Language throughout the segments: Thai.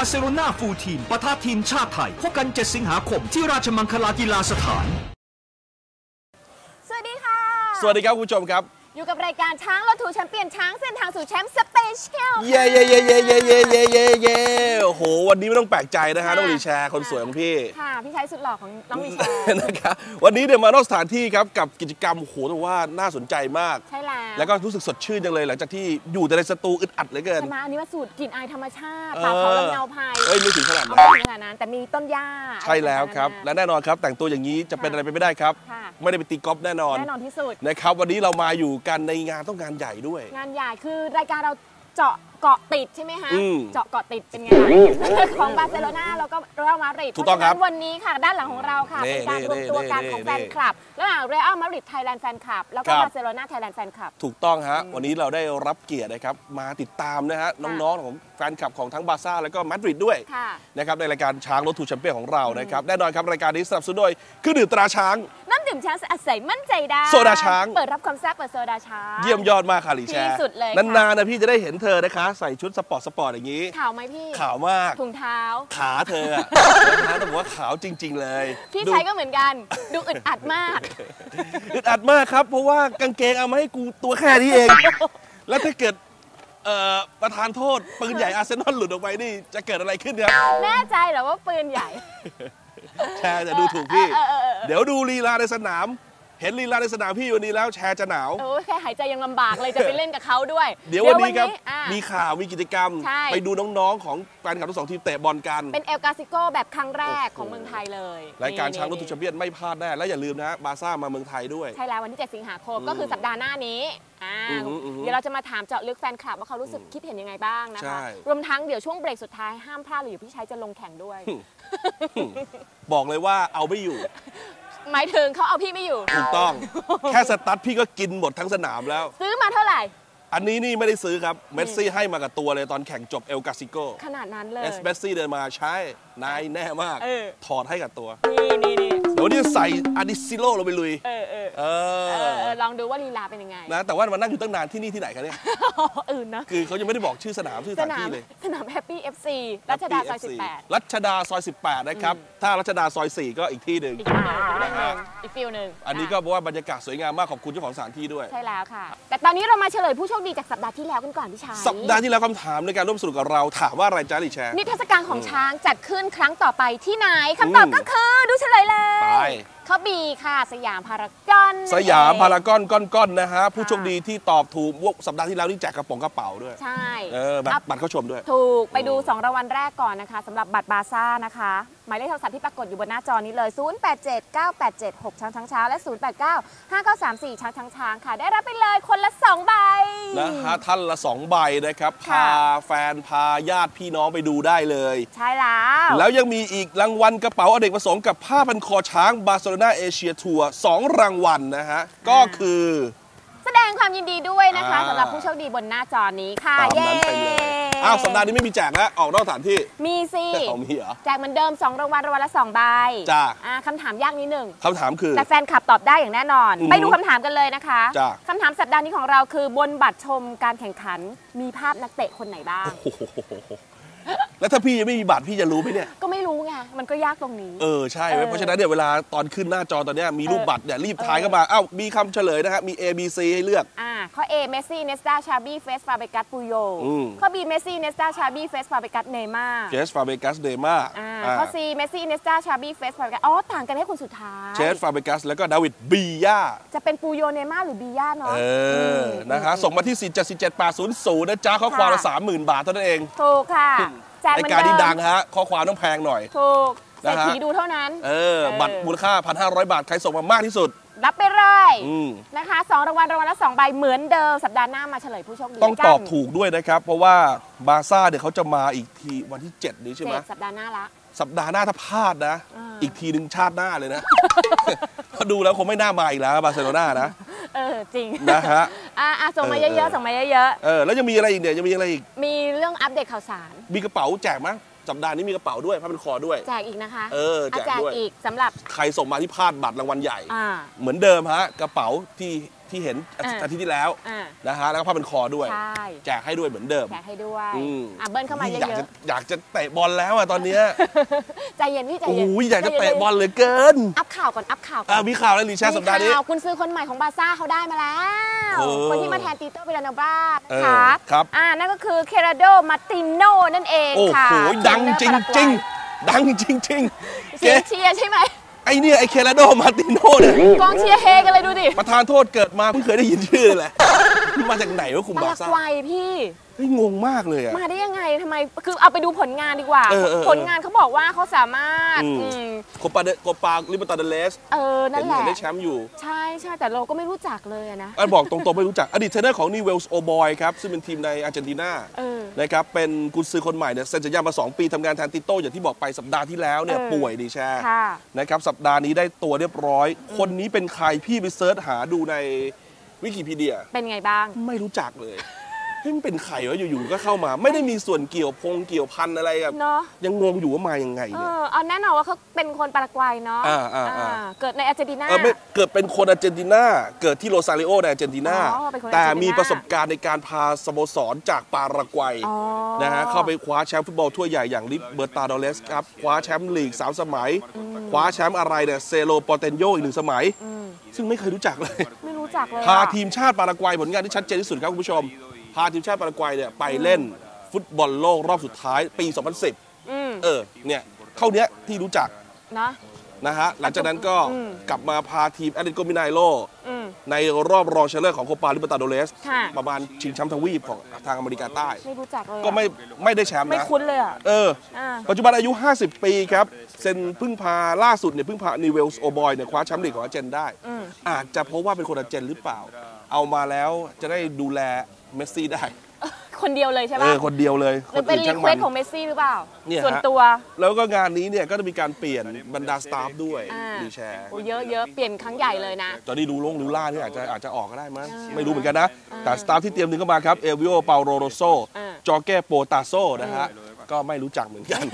าร์เซโลนาฟูลทีมปะทะทีมชาติไทย พบกัน 7 สิงหาคมที่ราชมังคลากีฬาสถาน สวัสดีค่ะ สวัสดีครับคุณผู้ชมครับ อยู่กับรายการช้างรถถูแชมเปี้ยนช้างเส้นทางสู่แชมป์สเปเชียลเย่เย่เย่เย่เย่เย่เย่เย่เย่โอ้โห วันนี้ไม่ต้องแปลกใจนะฮะค่ะน้องลีแชร์คนสวยของพี่ ค่ะ พี่ชายสุดหล่อของน้องวิชานะครับ วันนี้เนี่ยมานอกสถานที่ครับกับกิจกรรมโอ้โหต้องว่าน่าสนใจมาก ใช่แล้ว แล้วก็รู้สึกสดชื่นจังเลย หลังจากที่อยู่แต่ในสตูอึดอัดเหลือเกิน ใช่ไหมอันนี้ว่าสูตรกลิ่นอายธรรมชาติป่าเขาลำเนาภัยเอ้ยไม่ถึงขนาดเอานั้นไม่ถึงขนาดนั้นแต่มีต้นหญ้า ใช่แล้วครับ และแน่นอนครับ แต่งตัวอย่างนี้จะเป็นอะไรไปไม่ได้ครับค่ะไม่ได้ไปตีกอล์ฟแน่นอน แน่นอนที่สุด นะครับ วันนี้เรามาอยู่กันในงานต้องงานใหญ่ด้วย งานใหญ่คือรายการเราเจาะเกาะติดใช่ไหมคะอืมเจาะเกาะติดเป็นไงของบาร์เซโลนาแล้วก็เรอัลมาดริดถูกต้องครับเพาะฉะนั้นวันนี้ค่ะ ด้านหลังของเราค่ะ นี่เป็นการรวมตัวกันนี่ของนี่แฟนคลับระหว่างเรอัลมาดริดไทยแลนด์แฟนคลับแล้วก็ครับบาร์เซโลนาไทยแลนด์แฟนคลับ ถูกต้องฮะ วันนี้เราได้รับเกียรตินะครับ มาติดตามนะฮะ น้องๆ ของแฟนคลับของทั้งบาร์ซ่าแล้วก็มาดริดด้วย ค่ะ นะครับในรายการช้างรถทูแชมเปี้ยนของเรานะครับแน่นอนครับ รายการนี้สนับสนุนโดยเครื่องดื่มตราช้างน้ำ ดื่มช้างสะอาดใสมั่นใจได้โซดาช้าง เปิดรับความแซ่บเปิดโซดาช้าง เยี่ยมยอดมากค่ะหลีแชร์ที่สุดเลยค่ะ นานๆนะพี่จะได้เห็นเธอนะคะ ใส่ชุดสปอร์ตสปอร์ตอย่างนี้ข่าวไหมพี่ขาวมาก ถุงเท้า ขาเธออะนะต้องบอกว่าขาวจริง ๆ เลยพี่ดูชายก็เหมือนกัน ดูอึดอัดมาก อึดอัดมากครับ เพราะว่ากางเกงเอามาให้กูตัวแค่นี้เอง แล้วถ้าเกิดเอ่อประธานโทษปืนใหญ่อาร์เซนอลหลุดออกไปนี่จะเกิดอะไรขึ้นครับ แน่ใจเหรอว่าปืนใหญ่ แชร์จะดูถูกพี่เออเออเออเออเดี๋ยวดูลีลาในสนาม เห็นลีลาในสนามพี่วันนี้แล้วแชร์จะหนาวโอ้ยแค่หายใจยังลำบากเลยจะไปเล่นกับเขาด้วยเดี๋ยววันนี้ครับ อะ มีข่าวมีกิจกรรม ใช่ ไปดูน้องๆ ของแฟนคลับทั้งสองทีมเตะบอลกัน เป็นเอลกาซิโกแบบครั้งแรกของเมืองไทยเลยรายการช้างรถนี่ทูแชมเปี้ยนไม่พลาดแน่และอย่าลืมนะฮะบาร์ซ่ามาเมืองไทยด้วย ใช่แล้ววันที่ 7 สิงหาคมอืมก็คือสัปดาห์หน้านี้อ่าอือหืออือหือเดี๋ยวเราจะมาถามเจาะลึกแฟนคลับว่าเขารู้สึกคิดเห็นยังไงบ้างนะใช่ คะ รวมทั้งเดี๋ยวช่วงเบรกสุดท้ายห้ามพลาดเลยอยู่พี่ชัยจะลงแข่งด้วย บอกเลยว่าเอาไม่อยู่ หมายถึงเขาเอาพี่ไม่อยู่ ถูกต้อง แค่สตั๊ดพี่ก็กินหมดทั้งสนามแล้ว ซื้อมาเท่าไหร่ อันนี้นี่ไม่ได้ซื้อครับ เมสซี่ให้มากับตัวเลยตอนแข่งจบเอลกาซิโกขนาดนั้นเลย เอสเมสซี่เดินมาใช่นายแน่มาก เออ ถอดให้กับตัว นี่นี่นี่เดี๋ยววันนี้ใส่อาดิซิโลลงไปลุย เออเออ เอเออเอออลองดูว่าลีลาเป็นยังไง นะแต่ว่ามานั่งอยู่ตั้งนานที่นี่ที่ไหนคะเนี่ย อื่นนะ คือเขายังไม่ได้บอกชื่อสนามชื่อสสถานนามที่เลย สนามแฮปปี้เอฟซีรัชดาซอย FPFC 18 รัชดาซอย 18 นะครับ ถ้ารัชดาซอย 4 ก็อีกที่หนึ่ง อีกฟิลหนึ่งอีกเรื่องหนึ่งอีกฟิลหนึ่งอันนี้ก็เพราะว่าบรรยากาศสวยงามมากขอบคุณเจ้าของสถานที่ด้วย ใช่แล้วค่ะ แต่ตอนนี้เรามาเฉลยผู้โชคดีจากสัปดาห์ที่แล้วกันก่อนพี่ชายสัปดาห์ที่แล้วคำถามในการร่วมสนุกกับเราถามว่าอะไรจ้าลิแชร์ นิทรรศการของช้างจัดขึ้นครั้งต่อไปที่ไหนคำตอบอืมก็คือดูเฉลยเลยไป ข้อบีค่ะ สยามพาราก อนสยามพานั่นเองรากอนก้อนๆนะฮะผู้โชคดีที่ตอบถูกสัปดาห์ที่แล้วนี่แจกกระป๋องกระเป๋าด้วย ใช่เออบัตครรับบัตรเข้าชมด้วย ถูกไปดู 2รางวัลแรกก่อนนะคะสำหรับบัตรบาซ่านะคะ หมายเลขโทรศัพท์ที่ปรากฏอยู่บนหน้าจอนี้เลย 087987 6ช้างช้างช้างและ 089593ช้างช้างช้างค่ะ ได้รับไปเลยคนละ 2 ใบ นะฮะท่านละ 2 ใบนะครับค่ะ พาแฟนพาญาติพี่น้องไปดูได้เลย ใช่แล้ว แล้วยังมีอีกรางวัลกระเป๋าอเนกประสงค์กับผ้าพันคอช้างบาร์เซโลนาเอเชียทัวร์สองรางวัลนะฮะ ก็คือ แสดงความยินดีด้วยนะคะอ่าสำหรับผู้โชคดีบนหน้าจอนี้ค่ะ ตามนั้นไปเลย อ้าวสัปดาห์นี้ไม่มีแจกแล้วออกนอกสถานที่มีสิเขามีเหรอ แจกเหมือนเดิม 2รางวัลรางวัลละ2ใบจ้ะ อ่าคำถามยากนิดหนึ่งคำถามคือ แต่แฟนคลับตอบได้อย่างแน่นอน อือหือไปดูคำถามกันเลยนะคะจ้ะ คำถามสัปดาห์นี้ของเราคือบนบัตรชมการแข่งขันมีภาพนักเตะคนไหนบ้าง โอ้โหแล้วถ้าพี่ยังไม่มีบัตรพี่จะรู้ไหมเนี่ย ก็ไม่รู้ไงมันก็ยากตรงนี้ เออใช่เออเพราะฉะนั้นเนี่ยเวลาตอนขึ้นหน้าจอตอนเนี้ยมีรูปเออบัตรเนี่ยรีบทายเข้ามาเอ้ามีคำเฉลยนะฮะมี A B C ให้เลือก อ่า ข้อ A เมสซี่ เนสตาชาบี้ เฟส ฟาเบกัส ปูโย อืม ข้อ B เมสซี่ เนสตาชาบี้ เฟส ฟาเบกัส เนย์มาร์เจสฟาเบกัสเดม่าอ่าข้อ C เมสซี่ เนสตาชาบี้ เฟส ฟาเบกัส อ๋อ ต่างกันให้คนสุดท้าย เจสฟาเบกัสแล้วก็ดาวิดบีย่า จะเป็นปูโย เนย์มาร์หรือบีย่าเนาะ เออมนะฮะส่งมาที่ 4 7 4 7 8 0 0 นะจ๊ะ ข้อความละค่ะ 30,000 บาทเท่านั้นเองถูกค่ะ แจกเหรามืยอนการเดินี้มดังฮะ ข้อความต้องแพงหน่อย ถูกเศรนะษฮะฐีดูเท่านั้นเออเออ บัตรมูลค่า 1,500 บาท ใครส่งมามากที่สุด รับไปเลยอืม นะคะสองรางวัลรางวัลละสองใบเหมือนเดิมสัปดาห์หน้ามาเฉลยผู้โชคดีต้องกันตอบถูกด้วยนะครับ เพราะว่าบาร์ซ่าเดี๋ยวเขาจะมาอีกทีวันที่ 7 นี้ใช่ไหมเจ็ดสัปดาห์หน้าละ สัปดาห์หน้าถ้าพลาดนะ อ่า อีกทีหนึ่งชาติหน้าเลยนะ เขาดูแล้วคงไม่น่ามาอีกแล้วบาร์เซโลนานะ เออจริงนะฮะ อะอะส่งมาเออเยอะเออๆส่งมาเยอะเออแล้วยังมีอะไรอีกเนี่ยยังมีอะไรอีก ๆมีเรื่องอัปเดตข่าวสาร มีกระเป๋าแจกมั้ย สัปดาห์นี้มีกระเป๋าด้วยผ้าพันคอด้วย แจกอีกนะคะเออแจกะแจกด้วย อีกสำหรับ ใครส่งมาที่พลาดบัตรรางวัลใหญ่ อ่า เหมือนเดิมฮะ กระเป๋าที่ ที่เห็นอาทิตย์อ่าอาทิตย์ที่แล้วอ่า นะฮะแล้วก็ผ้าเป็นคอด้วย ใช่แจกให้ด้วยเหมือนเดิมแชร์ให้ด้วยอืม อะเบิ้ลเข้ามาเยอยากอะจะอยากจะเตะบอลแล้วอะตอนเนี้ยๆใจเย็นพี่ใจโอ้เย็นยอยากจะเตะบอลใจเหลือเกินย็นอัพข่าวก่อนอัพข่าวก่ออ่านมีข่าวแล้วลีแชร์สัปดาห์นี้ มีข่าวคุณซื้อคนใหม่ของบาร์ซ่าเขาได้มาแล้ว เออคนที่มาแทนตีโต้เวลาโนบราเอนะอคะครับ อ่านั่นก็คือเคราโดมาติโนนั่นเองโอ้ค่ะโหดังจริง ๆ ดังจริงๆเสียงเก๋เชียร์ใช่ไหมไอเนี่ยไอเคราโดมาร์ติโนเนี่ยกองเชียร์เฮกันเลยดูดิ ประธานโทษเกิดมาเพิ่งเคยได้ยินชื่อเลยแหละ มาจากไหนวะคุมปาบาราร์ซ่ากวัยพี่ เฮ้ยงงมากเลยอะ มาได้ยังไงทำไม คือเอาไปดูผลงานดีกว่า เออเออเออผลงานเขาบอกว่าเขาสามารถอืม อืมโคปาเดโคปาลิเบตาเดเลสเออ นั่เห็นนแหละเห็นได้แชมป์อยู่ ใช่ใช่แต่เราก็ไม่รู้จักเลยอะนะ อันบอกตรงๆไม่รู้จัก อดีตเทรนเนอร์ของนิเวลส์โอบอยครับ ซึ่งเป็นทีมในอาร์เจนตินาเออ นะครับ เป็นกุนซือคนใหม่เนี่ยเซ็นสัญญามา 2 ปีทำงานแทนติโต้อย่างที่บอกไปสัปดาห์ที่แล้วเนี่ยเออ ป่วยดีแชร์ค่ะ นะครับ สัปดาห์นี้ได้ตัวเรียบร้อย คนนี้เป็นใครพี่ไปเซิร์ชหาดูใน วิกิพีเดีย เป็นไงบ้าง ไม่รู้จักเลยเฮ้ยมันเป็นใครวะอยู่ๆก็เข้ามา ไม่ได้มีส่วนเกี่ยวพงเกี่ยวพันอะไรกับเนาะยังงงอยู่ว่ามายังไงเอเนี่ย อเอาแน่นอนว่าเขาเป็นคนปารากวัยเนาะอ่าอ่าอ่า อ่าเกิดในอาร์เจนตินา เออไม่เกิดเป็นคนอาร์เจนตินาเกิดที่โรซาริโอในอาร์เจนตินาอ๋อเป็นคนอาร์เจนตินา แต่มีประสบการณ์ในการพาสโมสรจากปารากวัย อ๋อ นะฮะเข้าไปคว้าแชมป์ฟุตบอลถ้วยใหญ่อย่างลิเบอร์ตาดอเลสครับ คว้าแชมป์ลีก 3 สมัย คว้าแชมป์อะไรเนี่ยเซโลปอเตนโยอีกหนึ่งสมัยอืมซึ่งไม่เคยรู้จักเลย ไม่ รู้จักเลยอะพาทีมชาติปารากวัยผลงานที่ชัดเจนที่สุดครับคุณผู้ชม พาทีมชาติปารากวัยเนี่ยไปเล่นฟุตบอลโลกรอบสุดท้ายปี 2010 อืมเออเนี่ยเท่าเนี้ยที่รู้จักเนาะนะฮะหลังจากนั้นก็อืม กลับมาพาทีมแอตเลติโกมินายโลอืม ในรอบรองชนะเลิศของโคปาลิเบอร์ตาโดเรสค่ะ ประมาณชิงแชมป์ทวีปของทางอเมริกาใต้ ไม่รู้จักเลยอะก็ไม่ไม่ได้แชมป์ไม่นะคุ้นเลยอะเออ อ่าปัจจุบันอายุ 50 ปีครับ เซนเพึ่งพาล่าสุดเนี่ยเพึ่งพานิเวลส์โอบอยเนี่ยคว้าแชมป์ลีกของอาร์เจนได้อืมอาจจะเพราะว่าเป็นคนอาร์เจนหรือเปล่า เอามาแล้วจะได้ดูแลเมสซี่ได้ คนเดียวเลยใช่เอปะอคนเดียวเลยหรือเป็นอื่รีช่างเควมัสของเมสซี่หรือเปล่า เนี่ยฮะ ส่วนตัว แล้วก็งานนี้เนี่ยก็จะมีการเปลี่ยนบรรดาสตาฟด้วยอ่า ดีแชร์ โอ้เยอะเยอะเปลี่ยนครั้งใหญ่เลยนะ ตอนนี้ดูลงดูล่านี่อาจจะอาจจะออกก็ได้มั้งอ่าไม่รู้เหมือนกันนะ แต่สตาฟที่เตรียมนึงเข้ามาครับ เอวิโอเปาโรโรโซอ่า จอร์เก้โปตาโซนะฮะ ก็ไม่รู้จักเหมือนกัน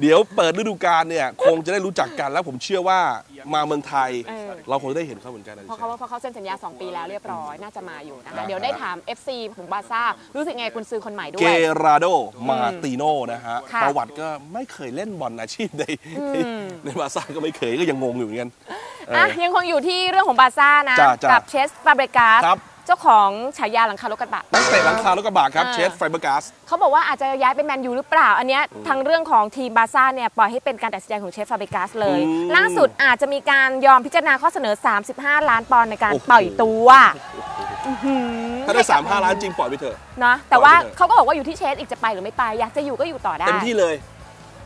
เดี๋ยวเปิดฤดูกาลเนี่ย คงจะได้รู้จักกันแล้วผมเชื่อว่ามาเมืองไทย เออ เราคงได้เห็นเขาเหมือนกันนะเพราะเขาเพราะเขาเซ็นสัญญา 2 ปีแล้วเรียบร้อยน่าจะมาอยู่นะครัคะบเดี๋ยวได้ถาม FC ของบาร์ซ่ารู้สึกไงคุณซื้อคนใหม่ด้วเกยราโด มาติโนนะฮะค่ะประวัติก็ไม่เคยเล่นบอลอาชีพในอืม ในบาร์ซ่าก็ไม่เคยก็ยังงงอยู่เหมือนกันเออ อะยังคงอยู่ที่เรื่องของบาร์ซ่านะ จ้ะจ้ะกับเชสฟาเบรกาสครับ เจ้าของฉายาหลังคารถกระบะ นักเตะหลังคารถกระบะครับอ่าเชสไฟเบอร์กัสเขาบอกว่าอาจจะย้ายไปแมนยูหรือเปล่า อันเนี้ยทางเรื่องของทีมบาร์ซ่าเนี่ยปล่อยให้เป็นการตัดสินใจของเชฟฟาเบกัสเลย อืม ล่าสุดอาจจะมีการยอมพิจารณาข้อเสนอ 35 ล้านปอนด์ในการโอ้โหปล่อยตัวอื้อหือถ้าได้สามห้าล้านจริงปล่อยไปเถอะ เนาะแต่ว่าปล่อยไปเถอะ เขาก็บอกว่าอยู่ที่เชสอีกจะไปหรือไม่ไป อยากจะอยู่ก็อยู่ต่อได้ เต็มที่เลย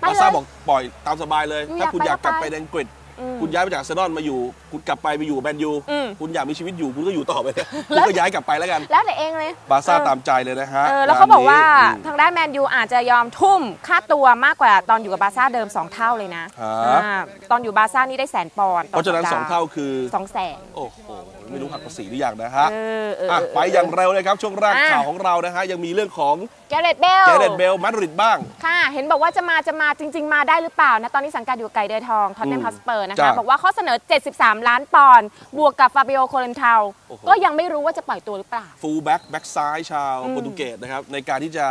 ไปบาเลยร์ซ่าบอกปล่อยตามสบายเลย อืมถ้าคุณออยายากกกลับไปไปในอังกฤษอืม คุณย้ายไปจากอาร์เซนอลมาอยู่ คุณกลับไปไปอยู่แมนยูอืม คุณอยากมีชีวิตอยู่คุณก็อยู่ต่อไปเลยคุณแล้วก็ย้ายกลับไปแล้วกันแล้วแต่เองเลยบาร์ซ่าเออ ตามใจเลยนะฮะเออแล้วเขาบอกว่าร้นนี้ทางด้านแมนยูอาจจะยอมทุ่มค่าตัวมากกว่าตอนอยู่กับบาร์ซ่าเดิม 2 เท่าเลยนะฮะ อ่าตอนอยู่บาร์ซ่านี่ได้แสนปอนด์เพราะฉะนั้นสองเท่าคือ สองแสนโอ้โห ไม่รู้หักภาษีหรือยังนะฮะเออเอออะเออ ไปอย่างเร็วเลยครับช่วงแรกอะ ข่าวของเรานะฮะยังมีเรื่องของแกเรตเบลแกเรตเบลมาดริดบ้าง ค่ะ เห็นบอกว่าจะมาจะมาจริง ๆ มาได้หรือเปล่านะ ตอนนี้สังกัดอยู่กับไก่เดอทอง ท็อตแนมอืมฮัสเปอร์นะจ้ะคะ บอกว่าข้อเสนอ 73 ล้านปอนด์บวกกับฟาบิโอโคเรนเทาโอ้โห ก็ยังไม่รู้ว่าจะปล่อยตัวหรือเปล่า ฟูลแบ็กแบ็กซ้ายชาวอืมโปรตุเกสนะครับในการที่จะ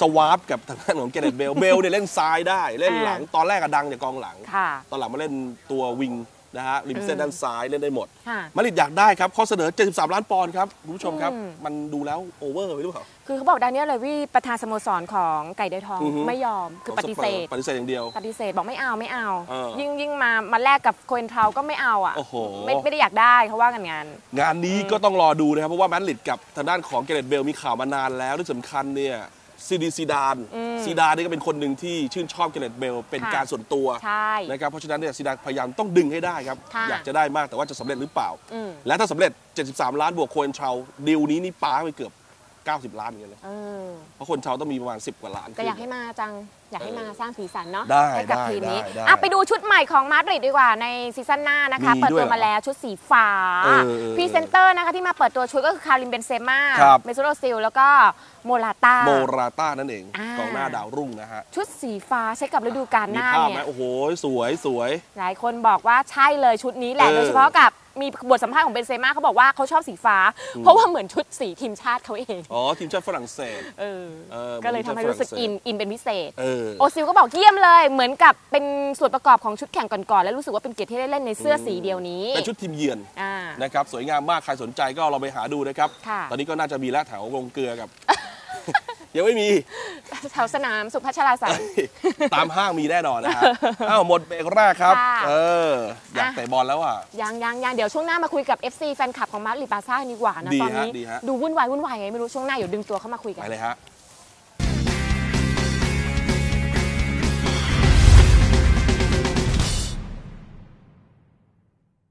สวาปกับทางด้านของแกเรตเบล เบลเนี่ยเล่นซ้ายได้เล่นหลัง ตอนแรกอะดังจากกองหลัง ค่ะ ตอนหลังมาเล่นตัววิง นะฮะริมเส้นด้านซ้ายเล่นได้หมด ค่ะ มาดริดอยากได้ครับข้อเสนอ 73 ล้านปอนด์ครับคุณผู้ชมครับ อืม มันดูแล้วโอเวอร์ไปหรือเปล่า คือเขาบอกดานิเอลเลวี่ประธานสโมสรของไก่เดอทองอือฮึ ไม่ยอมคือปฏิเสธปฏิเสธอย่างเดียว ปฏิเสธบอกไม่เอาไม่เอา เออยิ่งยิ่งมามาแลกกับโคเรนเทาก็ไม่เอาอะโอ้โห ไม่ไม่ได้อยากได้เขาว่ากันงาน งานนี้ก็ต้องรอดูนะครับ เพราะว่าแมดริดกับทางด้านของเกเรตเบลมีข่าวมานานแล้วที่สำคัญเนี่ย ซีดีซีดานอืมซีดานนี่ก็เป็นคนหนึ่งที่ชื่นชอบเกเรตเบลเป็นค่ะการส่วนตัวใช่นะครับเพราะฉะนั้นเนี่ยซีดานพยายามต้องดึงให้ได้ครับค่ะอยากจะได้มากแต่ว่าจะสำเร็จหรือเปล่าอืมและถ้าสำเร็จ 73 ล้านบวกโคเอนเทราดีลนี้นี่ป้าไปเกือบ 90 ล้านเหมือนกันเลยเออเพราะคนเทราต้องมีประมาณ 10 กว่าล้านแต่อยากให้มาจัง อยากให้มาสร้างสีสันเนาะได้ให้กับได้ทีมนี้ได้ได้อะไปดูชุดใหม่ของมาดริดดีกว่าในซีซั่นหน้านะคะ มีเปิดด้วยตัวเหรอมาแล้วชุดสีฟ้าเออเออเออพรีเซนเตอร์นะคะที่มาเปิดตัวชุดก็คือคาริมเบนเซม่าครับ เมซูโรซิลแล้วก็โมลาต้าโมราต้านั่นเองอ่ากกองหน้าดาวรุ่งนะฮะ ชุดสีฟ้าใช้กับฤดูกาลหมีน้าภาพเนี่ไหมย โอ้โห สวยสวย หลายคนบอกว่าใช่เลยชุดนี้แหละ เออ โดยเฉพาะกับ มีบทสัมภาษณ์ของเบนเซม่าเขาบอกว่าเขาชอบสีฟ้า เพราะว่าเหมือนชุดสีทีมชาติเขาเองอ๋อทีมชาติฝรั่งเศสเออเออก็เลยทำให้รู้สึกอินอินเป็นพิเศษเออโอซิลก็บอกเยี่ยมเลยเหมือนกับเป็นส่วนประกอบของชุดแข่งก่อนๆและรู้สึกว่าเป็นเกียรติที่ได้เล่นในเสื้อสีเดียวนี้เป็นชุดทีมเยือนอ่านะครับสวยงามมากใครสนใจก็ลองไปหาดูนะครับค่ะตอนนี้ก็น่าจะมีแล้วแถววงเกลือกับ ยังไม่มี แถวสนามสุพัชราสาย ตามห้างมีแน่นอนนะฮะอ้าวหมดเบรกแรกครับ ค่ะเออ อยากอะ เตะบอลแล้วอะ ยังยังยังเดี๋ยวช่วงหน้ามาคุยกับ FC แฟนคลับของมาร์ลิบาซ่าดีกว่านะ ดีตอนนี้ฮะดีฮะ ดูวุ่นวายวุ่นวายไงไม่รู้ช่วงหน้าเดี๋ยวดึงตัวเข้ามาคุยกัไปน เลยฮะ